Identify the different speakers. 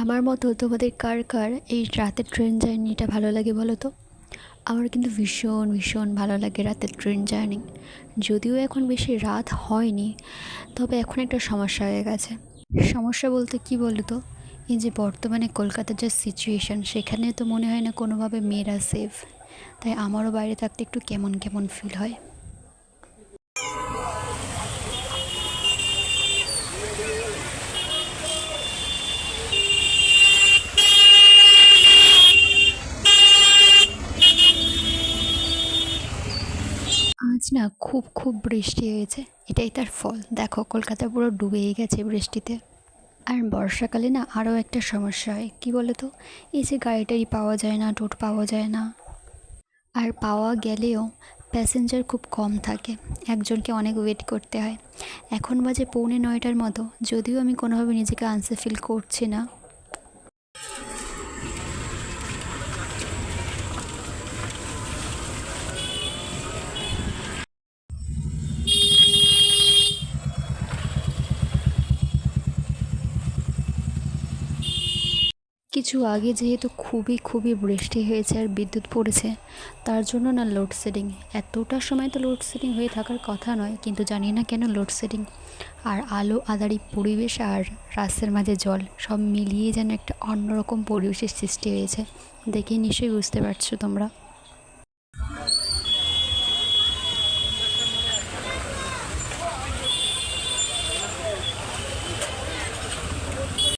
Speaker 1: আমার মতো তোমাদের কার কার এই রাতের ট্রেন জার্নিটা ভালো লাগে বলো তো? আমার কিন্তু ভীষণ ভীষণ ভালো লাগে রাতের ট্রেন জার্নি যদিও এখন বেশি রাত হয়নি, তবে এখন একটা সমস্যা হয়ে গেছে। সমস্যা বলতে কি বলো তো? এই যে বর্তমানে কলকাতার যে সিচুয়েশান সেখানে তো মনে হয় না কোনোভাবে মেয়েরা সেফ তাই আমারও বাইরে থাকতে একটু কেমন কেমন ফিল হয়। আজ না খুব খুব বৃষ্টি হয়েছে। এটাই তার ফল। দেখো, কলকাতা পুরো ডুবেই গেছে বৃষ্টিতে। আর বর্ষাকালে না আরও একটা সমস্যা হয়। কী বলো তো এই যে গাড়ি টাড়ি পাওয়া যায় না, টোট পাওয়া যায় না। আর পাওয়া গেলেও প্যাসেঞ্জার খুব কম থাকে। একজনকে অনেক ওয়েট করতে হয়। এখন বাজে পৌনে নয়টার মতো। যদিও আমি কোনোভাবে নিজেকে আনসে ফিল করছি না। কিছু আগে যেহেতু খুবই খুবই বৃষ্টি হয়েছে আর বিদ্যুৎ পড়েছে, তার জন্য না লোডশেডিং এতটা সময় তো লোডশেডিং হয়ে থাকার কথা নয়, কিন্তু জানি না কেন লোডশেডিং আর আলো আদারি পরিবেশ আর রাস্তার মাঝে জল সব মিলিয়ে যেন একটা অন্যরকম পরিবেশের সৃষ্টি হয়েছে। দেখে নিশ্চয়ই বুঝতে পারছ তোমরা।